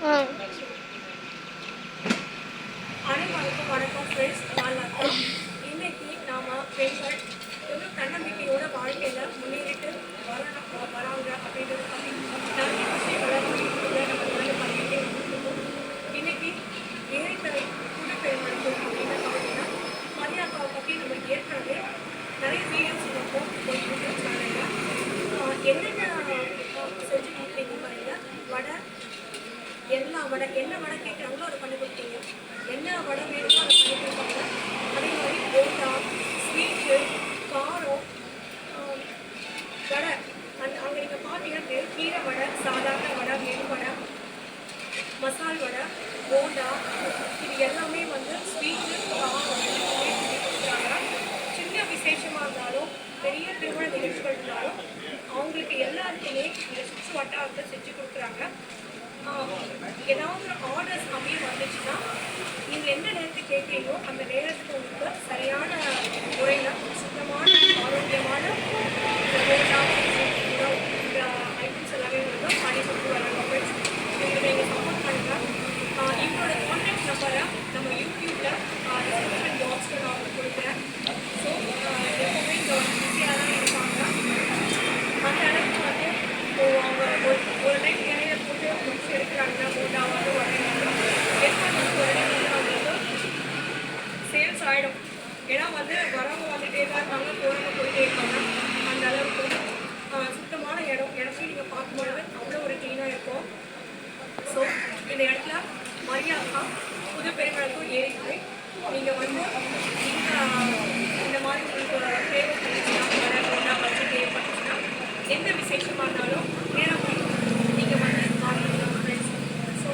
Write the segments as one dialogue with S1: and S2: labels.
S1: Thank you. என்ன வடை கேட்குறாங்களோ அதை பண்ணி கொடுத்தீங்க. என்ன வடை வேணுமோ அதை பண்ணி கொடுப்பாங்க. அதே மாதிரி போட்டா ஸ்வீட்டு காரம் வடை. அந்த அங்கே நீங்கள் பார்த்தீங்கன்னா கீரை வடை சாதாரண வடை மெது வடை மசால் வடை போண்டா இது எல்லாமே வந்து ஸ்வீட்டு காரம் கொடுக்குறாங்க. சின்ன விசேஷமாக இருந்தாலும் பெரிய திருமண நிகழ்ச்சிகள் இருந்தாலும் அவங்களுக்கு எல்லாருக்குமே இந்த சுற்று வட்டாரத்தை செஞ்சு கொடுக்குறாங்க. ஆஹ் ஏதாவது ஆர்டர்ஸ் கம்மியாக வந்துச்சுன்னா நீங்கள் எந்த நேரத்துக்கு கேட்குறீங்களோ அந்த நேரத்துக்கு உங்களுக்கு சரியான முறையில் சுத்தமாக ஆரோக்கியமான இந்த போண்டா, உணவு, இந்த ஐட்டம்ஸ் எல்லாமே வந்து பண்ணி கொடுத்து வராங்க ஃப்ரெண்ட்ஸ் உங்களுக்கு நீங்கள் சப்போர்ட் பண்ணுங்கள் இவங்களோட கான்டாக்ட் நம்பரை நம்ம யூடியூப்பில் டிஸ்கிரிப்ஷன் பாக்ஸில் நான் உங்களுக்கு கொடுக்குறேன் ஸோ எப்போவுமே இங்கே ஒரு பிஸியாக தான் இருப்பாங்க அந்த அளவுக்கு வந்து இப்போ அவங்க ஒரு ஒரு டைம் இடையில போட்டு முடிச்சு எடுக்கிறாங்கன்னா போட்டாவது உடனே ஏற்பாடு ஒரு டைம் வந்து அவங்களுக்கு சேல்ஸ் ஆகிடும் ஏன்னா வந்து வரவங்க வந்துட்டே தான் இருப்பாங்க போகிறவங்க போயிட்டே இருப்பாங்க. அந்த அளவுக்கு சுத்தமான இடம். இடத்தையும் நீங்கள் பார்க்கும்பொழுது அவ்வளோ ஒரு க்ளீனாக இருக்கும். ஸோ இந்த இடத்துல மரியாதா புது பெருமளத்தூர் ஏறிக்கு நீங்கள் வந்து இந்த மாதிரி உங்களுக்கு தேவைப்பட்டுச்சுன்னா வர போண்டா தேவைப்பட்டுச்சுன்னா எந்த விஷயம் இருந்தாலும் நேரம் நீங்கள் வந்து வாங்கிக்கலாம் ஃப்ரெண்ட்ஸ் ஸோ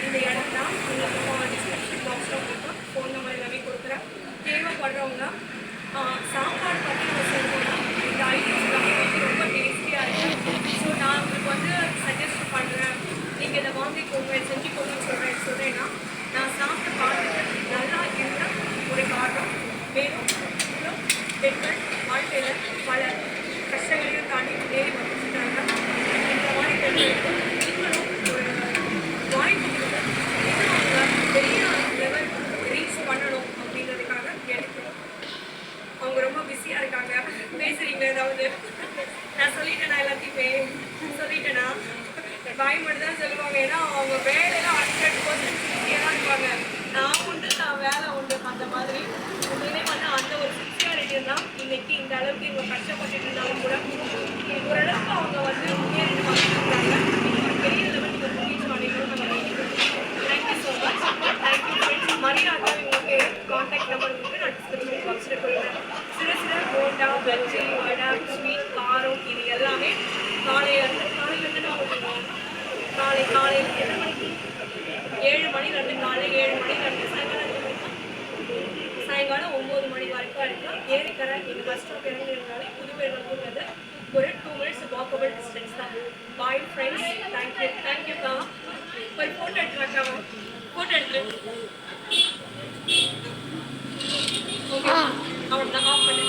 S1: இந்த இடம் தான் உங்களுக்கு டிஸ்கிரிப்ஷன் பாக்ஸில் உங்களுக்கு ஃபோன் நம்பர் எல்லாமே கொடுக்குறேன் தேவைப்படுறவங்க ஆஹ், சாப்பாடு பற்றி நம்ம சொல்லணும்னா இந்த ஐட்டம்ஸ் எல்லாமே வந்து ரொம்ப டேஸ்டியாக இருக்குது ஸோ நான் உங்களுக்கு வந்து சஜஸ்ட் பண்ணுறேன் நீங்கள் இதை வாங்கிக்கோங்க செஞ்சுக்கோங்கன்னு சொல்கிறேன் சொல்கிறேன்னா நான் சாப்பிட்டு பார்த்துட்டு நல்லா இருந்த ஒரு காரணம் மேலும் இன்னும் பெண்கள் வாழ்க்கையில் பல கஷ்டங்களையும் தாண்டி முன்னேறி வந்துருக்காங்க இந்த மாதிரி பெண்களுக்கு நீங்களும் ஒரு வாய்ப்பு கொடுத்து அவங்க பெரிய லெவல் ரீச் பண்ணணும் அப்படின்றதுக்காக கேட்டுக்கிறோம். அவங்க ரொம்ப பிஸியாக இருக்காங்க. பேசுறீங்க. ஏதாவது நான் சொல்லிட்டேனா எல்லாத்தையுமே? சொல்லிட்டேனா? பாய் மட்டும் தான் சொல்லுவாங்க. ஏன்னா அவங்க வேலையெல்லாம் ஹண்ட்ரட் பர்சன்ட் பிஸியாக தான் இருப்பாங்க. நான் உண்டு நான் வேலை உண்டு. அந்த மாதிரி உண்மையிலே வந்து அந்த ஒரு சின்சியாரிட்டி தான் இன்னைக்கு இந்த அளவுக்கு இவங்க கஷ்டப்பட்டுட்டு இருந்தாலும் கூட ஓரளவுக்கு அவங்க வந்து முன்னேறிட்டு வந்துருக்காங்க ஒரு பெரிய லெவல் நீங்கள் நம்ம thank you so much thank you friends மரியாதை உங்களுக்கு காண்டாக்ட் நம்பர் நான் டிஸ்கிரிப்ஷன் பாக்ஸில் கொடுக்குறேன். சிறு சிறு போண்டா பஜ்ஜி வடை ஸ்வீட் காரம் இது எல்லாமே காலையிலேருந்து காலையிலேருந்து நான் காலை காலையில் எத்தனை மணிக்கு? ஏழு மணிலேருந்து காலை ஏழு மணிலேருந்து சாயங்காலம் அஞ்சு மணிக்கு சாயங்காலம் இருக்கும் ஏரிக்கரை எங்கள் பஸ் ஸ்டாப் இறங்கிருந்தாலே புதுப்பேருங்கூர் வந்து ஒரு டூ மினிட்ஸ் வாக்கபிள் டிஸ்டன்ஸ் தான். பாய் ஃப்ரெண்ட்ஸ் தேங்க்யூ தேங்க்யூக்கா ஒரு ஃபோட்டோ எடுத்து வைக்காம ஃபோட்டோ எடுத்து ஓகே அவ்வளோதான் ஆஃப் பண்ணு.